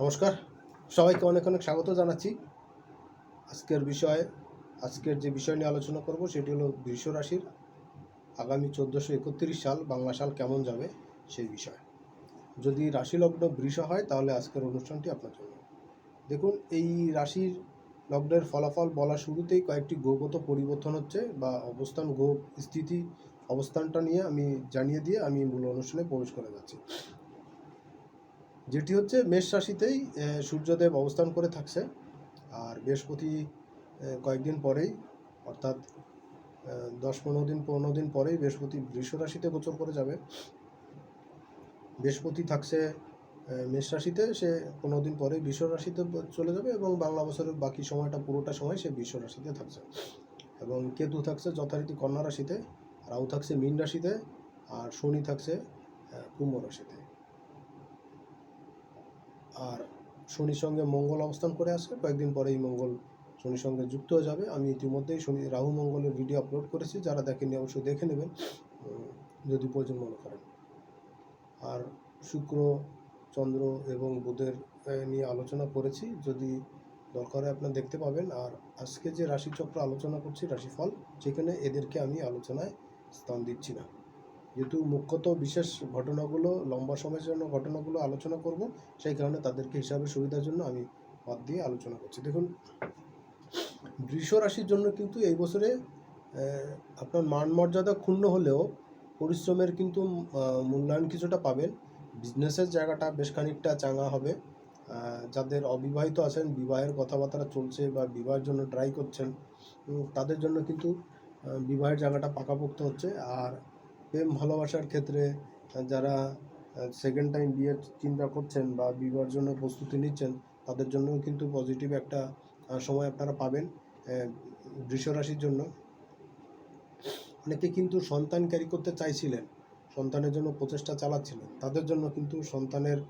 নমস্কার। সবাইকে অনেক অনেক স্বাগত জানাচ্ছি। আজকের বিষয়ে, আজকের যে বিষয় নিয়ে আলোচনা করব সেটি হলো বৃষ রাশির। আগামী চোদ্দোশো একত্রিশ সাল, বাংলা সাল কেমন যাবে সেই বিষয়। যদি রাশি লগ্ন বৃষ হয়, তাহলে আজকের অনুষ্ঠানটি আপনার জন্য। দেখুন, এই রাশির লগ্নের ফলাফল বলা শুরুতেই কয়েকটি গ্রহগত পরিবর্তন হচ্ছে বা অবস্থান গ্রহ স্থিতি, অবস্থানটা নিয়ে আমি জানিয়ে দিয়ে আমি মূল অনুষ্ঠানে প্রবেশ করে যাচ্ছি। যেটি হচ্ছে মেষ রাশিতেই সূর্যদেব অবস্থান করে থাকছে। আর বৃহস্পতি কয়েকদিন পরেই, অর্থাৎ দশ পনেরো দিন পনেরো দিন পরেই বৃহস্পতি বৃষ রাশিতে গোচর করে যাবে। বৃহস্পতি থাকছে মেষ রাশিতে, সে পনেরো দিন পরেই বৃষ রাশিতে চলে যাবে এবং বাংলা বছরের বাকি সময়টা, পুরোটা সময় সে বৃষ রাশিতে থাকছে। এবং কেতু থাকছে যথারীতি কন্যা রাশিতে, রাহু থাকছে মীন রাশিতে, আর শনি থাকছে কুম্ভ রাশিতে। আর শনির সঙ্গে মঙ্গল অবস্থান করে আসছে কয়েকদিন পরেই মঙ্গল শনির সঙ্গে যুক্ত হয়ে যাবে। আমি ইতিমধ্যেই শনি, রাহু মঙ্গলের ভিডিও আপলোড করেছি। যারা দেখেননি অবশ্যই দেখে নেবেন। যদি প্রয়োজন মনে করেন। আর শুক্র, চন্দ্র এবং বুধের নিয়ে আলোচনা করেছি। যদি দরকার হয় আপনার দেখতে পাবেন। আর আজকে যে রাশিচক্র আলোচনা করছি, রাশিফল সেখানে এদেরকে আমি আলোচনায় স্থান দিচ্ছি না। যেহেতু মুখ্যত বিশেষ ঘটনাগুলো, লম্বা সময়ের জন্য ঘটনাগুলো আলোচনা করব, সেই কারণে তাদেরকে হিসাবে সুবিধার জন্য আমি বাদ দিয়ে আলোচনা করছি। দেখুন, বৃষ রাশির জন্য কিন্তু এই বছরে আপনার মান মর্যাদা ক্ষুণ্ণ হলেও পরিশ্রমের কিন্তু মূল্যায়ন কিছুটা পাবেন। বিজনেসের জায়গাটা বেশ খানিকটা চাঙা হবে। যাদের অবিবাহিত আছেন, বিবাহের কথাবার্তা চলছে বা বিবাহের জন্য ট্রাই করছেন তাদের জন্য কিন্তু বিবাহের জায়গাটা পাকাপোক্ত হচ্ছে। আর প্রেম ভালোবাসার ক্ষেত্রে যারা সেকেন্ড টাইম বিয়ের চিন্তা করছেন বা বিবাহের জন্য প্রস্তুতি নিচ্ছেন, তাদের জন্যও কিন্তু পজিটিভ একটা সময় আপনারা পাবেন রাশির জন্য। অনেকে কিন্তু সন্তান ক্যারি করতে চাইছিলেন, সন্তানের জন্য প্রচেষ্টা চালাচ্ছিলেন, তাদের জন্য কিন্তু সন্তানের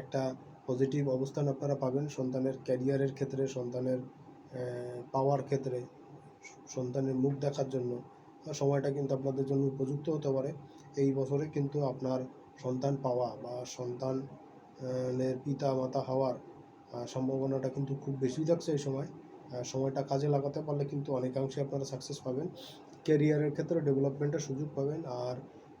একটা পজিটিভ অবস্থান আপনারা পাবেন, সন্তানের ক্যারিয়ারের ক্ষেত্রে, সন্তানের পাওয়ার ক্ষেত্রে, সন্তানের মুখ দেখার জন্য। সময়টা কিন্তু আপনাদের জন্য উপযুক্ত হতে পারে। এই বছরে কিন্তু আপনার সন্তান পাওয়া বা সন্তানের পিতা মাতা হওয়ার সম্ভাবনাটা কিন্তু খুব বেশি থাকছে এই সময়। সময়টা কাজে লাগাতে পারলে কিন্তু অনেকাংশে আপনারা সাকসেস পাবেন। ক্যারিয়ারের ক্ষেত্রে ডেভেলপমেন্টের সুযোগ পাবেন আর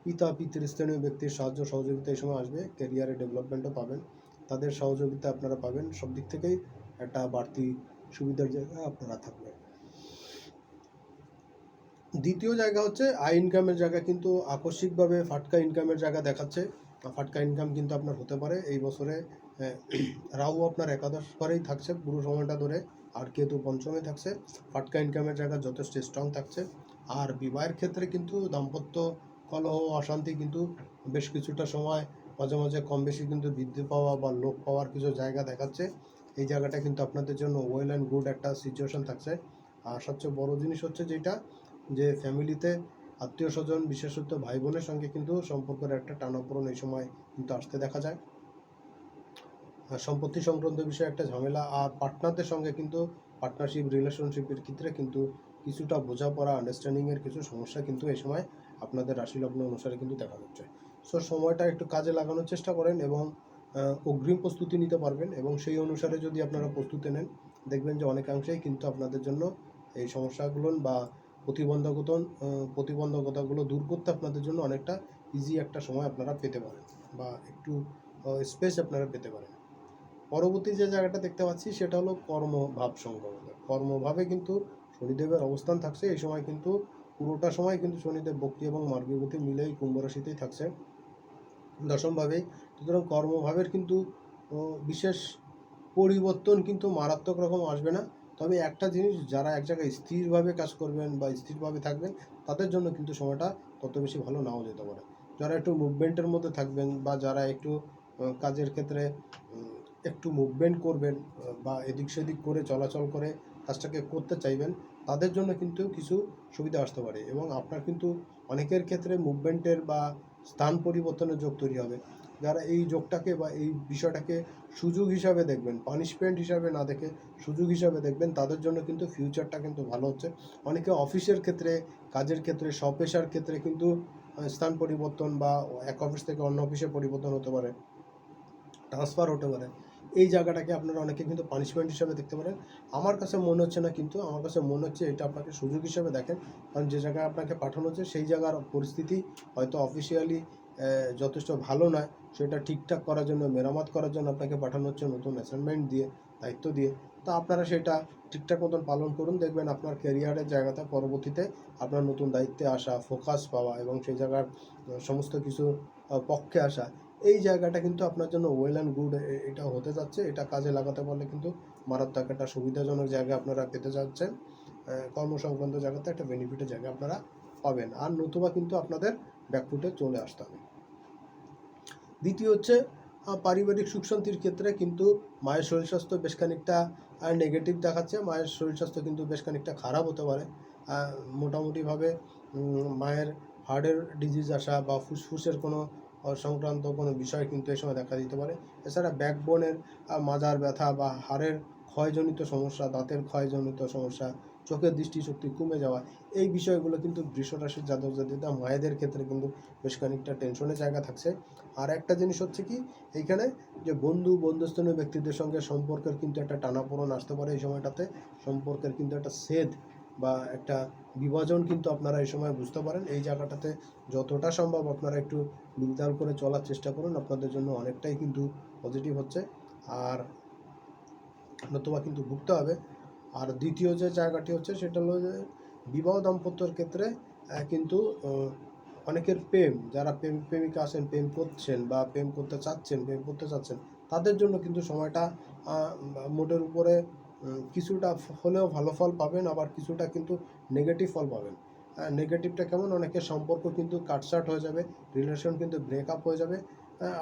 পিতা, পিতৃস্থানীয় ব্যক্তির সাহায্য, সহযোগিতা এই সময় আসবে। ক্যারিয়ারে ডেভেলপমেন্টও পাবেন। তাদের সহযোগিতা আপনারা পাবেন। সব দিক থেকেই একটা বাড়তি সুবিধার জায়গা আপনারা থাকবেন। দ্বিতীয় জায়গা হচ্ছে আই ইনকামের জায়গা কিন্তু আকস্মিকভাবে ফাটকা ইনকামের জায়গা দেখাচ্ছে। ফাটকা ইনকাম কিন্তু আপনার হতে পারে। এই বছরে রাহু আপনার একাদশ ঘরেই থাকছে পুরো সময়টা ধরে। আর কেতু পঞ্চমে থাকছে। ফাটকা ইনকামের জায়গা যথেষ্ট স্ট্রং থাকছে। আর বিবাহের ক্ষেত্রে কিন্তু দাম্পত্য কলহ, অশান্তি কিন্তু বেশ কিছুটা সময় মাঝে মাঝে কম বেশি কিন্তু বৃদ্ধি পাওয়া বা লোক পাওয়ার কিছু জায়গা দেখাচ্ছে। এই জায়গাটা কিন্তু আপনাদের জন্য ওয়েল অ্যান্ড গুড একটা সিচুয়েশন থাকছে। আর সবচেয়ে বড় জিনিস হচ্ছে যেটা যে ফ্যামিলিতে আত্মীয় স্বজন, বিশেষত ভাই বোনের সঙ্গে কিন্তু সম্পর্কের একটা টানাপোড়ন এই সময় কিন্তু আসতে দেখা যায়। সম্পত্তি সংক্রান্ত বিষয়ে একটা ঝামেলা আর পার্টনারদের সঙ্গে কিন্তু পার্টনারশিপ রিলেশনশিপের ক্ষেত্রে কিন্তু কিছুটা বোঝাপড়া আন্ডারস্ট্যান্ডিংয়ের কিছু সমস্যা কিন্তু এই সময় আপনাদের রাশি লগ্ন অনুসারে কিন্তু দেখা যাচ্ছে। সো সময়টা একটু কাজে লাগানোর চেষ্টা করেন এবং অগ্রিম প্রস্তুতি নিতে পারবেন এবং সেই অনুসারে যদি আপনারা প্রস্তুতি নেন, দেখবেন যে অনেকাংশেই কিন্তু আপনাদের জন্য এই সমস্যাগুলো বা প্রতিবন্ধকতা আহ, প্রতিবন্ধকতাগুলো দূর করতে আপনাদের জন্য অনেকটা ইজি একটা সময় আপনারা পেতে পারেন বা একটু স্পেস আপনারা পেতে পারেন। পরবর্তী যে জায়গাটা দেখতে পাচ্ছি সেটা হলো কর্মভাব সংক্রান্ত। কর্মভাবে কিন্তু শনিদেবের অবস্থান থাকছে এই সময় কিন্তু পুরোটা সময় কিন্তু শনিদেব বক্রি এবং মার্গীয় গতি মিলেই কুম্ভ রাশিতেই থাকছে দশমভাবেই সুতরাং কর্মভাবের কিন্তু বিশেষ পরিবর্তন কিন্তু মারাত্মক রকম আসবে না। তবে একটা জিনিস যারা এক জায়গায় স্থিরভাবে কাজ করবেন বা স্থিরভাবে থাকবেন, তাদের জন্য কিন্তু সময়টা তত বেশি ভালো নাও যেতে পারে। যারা একটু মুভমেন্টের মধ্যে থাকবেন বা যারা একটু কাজের ক্ষেত্রে একটু মুভমেন্ট করবেন বা এদিক সেদিক করে চলাচল করে কাজটাকে করতে চাইবেন, তাদের জন্য কিন্তু কিছু সুবিধা আসতে পারে। এবং আপনার কিন্তু অনেকের ক্ষেত্রে মুভমেন্টের বা স্থান পরিবর্তনের যোগ তৈরি হবে। যারা এই যোগটাকে বা এই বিষয়টাকে সুযোগ হিসাবে দেখবেন পানিশমেন্ট হিসাবে না দেখে সুযোগ হিসাবে দেখবেন, তাদের জন্য কিন্তু ফিউচারটা কিন্তু ভালো হচ্ছে। অনেকে অফিসের ক্ষেত্রে, কাজের ক্ষেত্রে স্বপেশার ক্ষেত্রে কিন্তু স্থান পরিবর্তন বা এক অফিস থেকে অন্য অফিসে পরিবর্তন হতে পারে ট্রান্সফার হতে পারে। এই জায়গাটাকে আপনারা অনেকে কিন্তু পানিশমেন্ট হিসাবে দেখতে পারেন। আমার কাছে মনে হচ্ছে না কিন্তু, আমার কাছে মনে হচ্ছে এটা আপনাকে সুযোগ হিসাবে দেখেন। কারণ যে জায়গায় আপনাকে পাঠানো হচ্ছে, সেই জায়গার পরিস্থিতি হয়তো অফিসিয়ালি যথেষ্ট ভালো নয়। সেটা ঠিকঠাক করার জন্য, মেরামত করার জন্য আপনাকে পাঠানো হচ্ছে নতুন অ্যাসাইনমেন্ট দিয়ে, দায়িত্ব দিয়ে। তো আপনারা সেটা ঠিকঠাক মতন পালন করুন। দেখবেন আপনার ক্যারিয়ারের জায়গাতে পরবর্তীতে আপনার নতুন দায়িত্বে আসা ফোকাস পাওয়া এবং সেই জায়গার সমস্ত কিছু পক্ষে আসা, এই জায়গাটা কিন্তু আপনার জন্য ওয়েল অ্যান্ড গুড এটা হতে যাচ্ছে। এটা কাজে লাগাতে পারলে কিন্তু মারাত্মক একটা সুবিধাজনক জায়গা আপনারা পেতে যাচ্ছেন। কর্মসংক্রান্ত জায়গাতে একটা বেনিফিটের জায়গা আপনারা পাবেন। আর নতুবা কিন্তু আপনাদের ব্যাকফুটে চলে আসতে হবে। দ্বিতীয় হচ্ছে পারিবারিক সুখ শান্তির ক্ষেত্রে কিন্তু মায়ের শরীর স্বাস্থ্য বেশ খানিকটা নেগেটিভ দেখাচ্ছে। মায়ের শরীর স্বাস্থ্য কিন্তু বেশ খানিকটা খারাপ হতে পারে। মোটামুটিভাবে মায়ের হার্টের ডিজিজ আসা বা ফুসফুসের কোনো সংক্রান্ত কোনো বিষয় কিন্তু এই সময় দেখা দিতে পারে। এছাড়া ব্যাকবোনের মাজার ব্যথা বা হাড়ের ক্ষয়জনিত সমস্যা, দাঁতের ক্ষয়জনিত সমস্যা চোখের দৃষ্টিশক্তি কমে যাওয়া, এই বিষয়গুলো কিন্তু বৃষরাশির জাতক জাতিতা মায়েদের ক্ষেত্রে কিন্তু বেশ খানিকটা টেনশনের জায়গা থাকছে। আর একটা জিনিস হচ্ছে কি, এইখানে যে বন্ধু, বন্ধুস্থানীয় ব্যক্তিদের সঙ্গে সম্পর্কের কিন্তু একটা টানাপোড়ন আসতে পারে এই সময়টাতে। সম্পর্কের কিন্তু একটা সেদ বা একটা বিভাজন কিন্তু আপনারা এই সময় বুঝতে পারেন। এই জায়গাটাতে যতটা সম্ভব আপনারা একটু মিলতাল করে চলার চেষ্টা করুন, আপনাদের জন্য অনেকটাই কিন্তু পজিটিভ হচ্ছে। আর নতুবা কিন্তু ভুগতে হবে। আর দ্বিতীয় যে জায়গাটি হচ্ছে সেটা হলো যে বিবাহ দাম্পত্যর ক্ষেত্রে কিন্তু অনেকের প্রেম, যারা প্রেম, প্রেমিকা আছেন, প্রেম করছেন বা প্রেম করতে চাচ্ছেন, প্রেম করতে চাচ্ছেন, তাদের জন্য কিন্তু সময়টা মোটের উপরে কিছুটা হলেও ভালো ফল পাবেন, আবার কিছুটা কিন্তু নেগেটিভ ফল পাবেন। নেগেটিভটা কেমন? অনেকের সম্পর্ক কিন্তু কাটসাট হয়ে যাবে রিলেশন কিন্তু ব্রেকআপ হয়ে যাবে।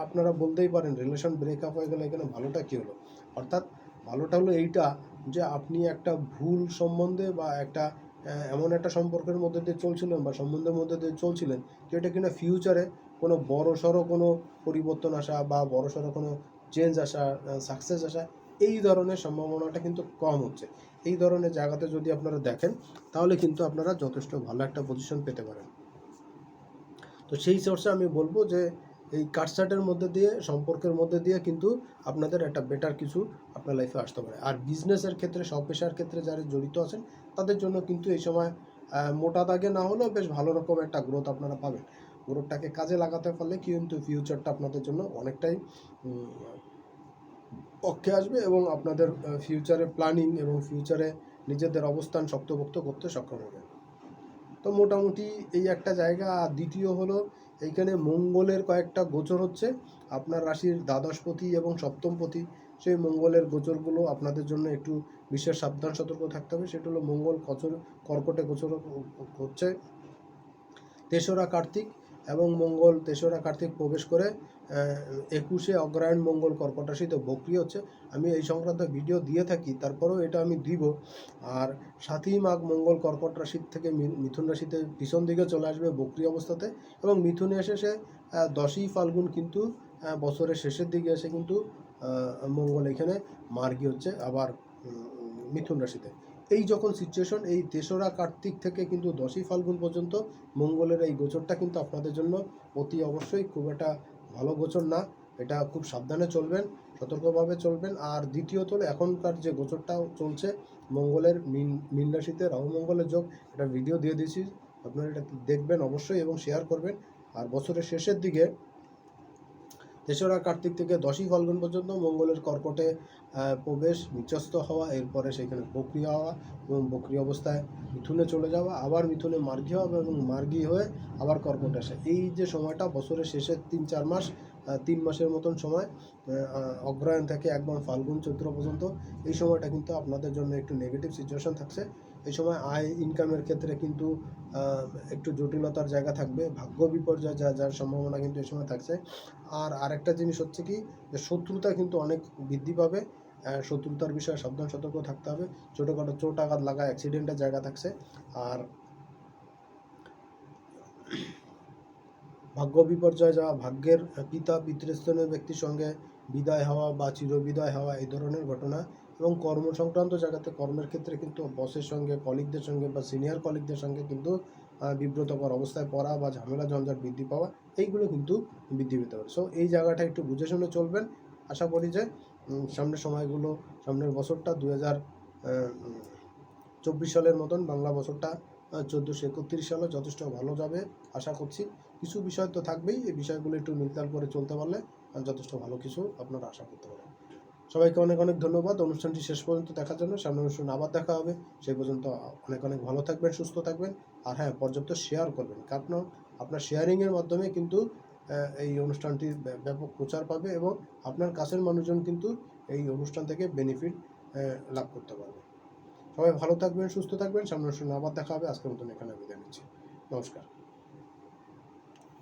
আপনারা বলতেই পারেন রিলেশন ব্রেকআপ হয়ে গেলে এখানে ভালোটা কী হলো? অর্থাৎ ভালোটা হলো এইটা যে আপনি একটা ভুল সম্বন্ধে বা একটা এমন একটা সম্পর্কের মধ্যে দিয়ে চলছিলেন বা সম্বন্ধের মধ্যে দিয়ে চলছিলেন যেটা কিনা ফিউচারে কোনো বড় সড়ো কোনো পরিবর্তন আসা বা বড় সড়ো কোনো চেঞ্জ আসা সাকসেস আসা, এই ধরনের সম্ভাবনাটা কিন্তু কম হচ্ছে। এই ধরনের জায়গাতে যদি আপনারা দেখেন, তাহলে কিন্তু আপনারা যথেষ্ট ভালো একটা পজিশন পেতে পারেন। তো সেই চর্চা আমি বলব যে এই কাটসাটের মধ্যে দিয়ে, সম্পর্কের মধ্যে দিয়ে কিন্তু আপনাদের একটা বেটার কিছু আপনার লাইফে আসতে পারে। আর বিজনেসের ক্ষেত্রে সব পেশার ক্ষেত্রে যারা জড়িত আছেন, তাদের জন্য কিন্তু এই সময় মোটা দাগে না হলেও বেশ ভালো রকম একটা গ্রোথ আপনারা পাবেন। গ্রোথটাকে কাজে লাগাতে পারলে কিন্তু ফিউচারটা আপনাদের জন্য অনেকটাই পক্ষে আসবে এবং আপনাদের ফিউচারে প্ল্যানিং এবং ফিউচারে নিজেদের অবস্থান শক্তপোক্ত করতে সক্ষম হবে। তো মোটামুটি এই একটা জায়গা। আর দ্বিতীয় হলো এইখানে মঙ্গলের কয়েকটা গোচর হচ্ছে। আপনার রাশির দ্বাদশপতি এবং সপ্তমপতি, সেই মঙ্গলের গোচরগুলো আপনাদের জন্য একটু বিশেষ সাবধান, সতর্ক থাকতে হবে। সেটা হলো মঙ্গল কচর, কর্কটে গোচর হচ্ছে। তেসরা কার্তিক এবং মঙ্গল তেসরা কার্তিক প্রবেশ করে একুশে অগ্রায়ণ মঙ্গল কর্কট রাশিতে বক্রি হচ্ছে। আমি এই সংক্রান্ত ভিডিও দিয়ে থাকি, তারপরেও এটা আমি দিব। আর সাতই মাঘ মঙ্গল কর্কট রাশির থেকে মিথুন রাশিতে পিছন দিকে চলে আসবে বক্রি অবস্থাতে এবং মিথুনে এসে সে দশই ফাল্গুন কিন্তু বছরের শেষের দিকে এসে কিন্তু মঙ্গল এখানে মার্গি হচ্ছে আবার মিথুন রাশিতে। এই যখন সিচুয়েশন এই তেসরা কার্তিক থেকে কিন্তু দশই ফাল্গুন পর্যন্ত মঙ্গলের এই গোচরটা কিন্তু আপনাদের জন্য অতি অবশ্যই খুব একটা ভালো গোচর না, এটা খুব সাবধানে চলবেন, সতর্কভাবে চলবেন। আর দ্বিতীয়ত এখনকার যে গোচরটা চলছে, মঙ্গলের মিন মিন রাশিতে রাহু মঙ্গলের যোগ, এটা ভিডিও দিয়ে দিয়েছি, আপনারা এটা দেখবেন অবশ্যই এবং শেয়ার করবেন। আর বছরের শেষের দিকে তেসরা কার্তিক থেকে দশই ফাল্গুন পর্যন্ত মঙ্গলের কর্কটে প্রবেশ নিচস্থ হওয়া, এরপরে সেখানে বক্রিয় হওয়া এবং বক্রিয় অবস্থায় মিথুনে চলে যাওয়া, আবার মিথুনে মার্গী হওয়া এবং মার্গী হয়ে আবার কর্কটে আসে। এই যে সময়টা বছরের শেষের তিন চার মাস তিন মাসের মতন সময় অগ্রহায়ণ থেকে একদম ফাল্গুন চৈত্র পর্যন্ত, এই সময়টা কিন্তু আপনাদের জন্য একটু নেগেটিভ সিচুয়েশন থাকছে। এই সময় আয় ইনকামের ক্ষেত্রে কিন্তু একটু জটিলতার জায়গা থাকবে, ভাগ্য বিপর্যয় যা, যার সম্ভাবনা কিন্তু এই সময় থাকছে। আর আরেকটা জিনিস হচ্ছে কি, যে শত্রুতা কিন্তু অনেক বৃদ্ধি পাবে শত্রুতার বিষয়ে সাবধান, সতর্ক থাকতে হবে। ছোটোখাটো চোট আঘাত লাগা অ্যাক্সিডেন্টের জায়গা থাকছে। আর ভাগ্য বিপর্যয় যাওয়া, ভাগ্যের পিতা, পিতৃস্থানীয় ব্যক্তির সঙ্গে বিদায় হওয়া বা চিরবিদায় হওয়া, এই ধরনের ঘটনা এবং কর্ম সংক্রান্ত জায়গাতে কর্মের ক্ষেত্রে কিন্তু বসের সঙ্গে কলিগদের সঙ্গে বা সিনিয়র কলিগদের সঙ্গে কিন্তু বিব্রতকর অবস্থায় পড়া বা ঝামেলা, ঝঞ্ঝাট বৃদ্ধি পাওয়া, এইগুলো কিন্তু বৃদ্ধি পেতে পারে। সো এই জায়গাটা একটু বুঝে শুনে চলবেন। আশা করি যে সামনের সময়গুলো, সামনের বছরটা দু হাজার চব্বিশ সালের মতন বাংলা বছরটা চোদ্দোশো একত্রিশ সালে যথেষ্ট ভালো যাবে আশা করছি। কিছু বিষয় তো থাকবেই, এই বিষয়গুলো একটু নির্ধারণ করে চলতে পারলে যথেষ্ট ভালো কিছু আপনারা আশা করতে পারেন। সবাইকে অনেক অনেক ধন্যবাদ। অনুষ্ঠানটি শেষ পর্যন্ত দেখার জন্য। সামনে অনুষ্ঠান আবার দেখা হবে। সেই পর্যন্ত অনেক অনেক ভালো থাকবেন, সুস্থ থাকবেন। আর হ্যাঁ পর্যাপ্ত শেয়ার করবেন। কারণ আপনার শেয়ারিংয়ের মাধ্যমে কিন্তু এই অনুষ্ঠানটি ব্য- ব্যাপক প্রচার পাবে এবং আপনার কাছের মানুষজন কিন্তু এই অনুষ্ঠান থেকে বেনিফিট লাভ করতে পারবে। সবাই ভালো থাকবেন, সুস্থ থাকবেন। সামনে অনুষ্ঠানে আবার দেখা হবে। আজকের মতন এখানে বিদায় নিচ্ছি। নমস্কার।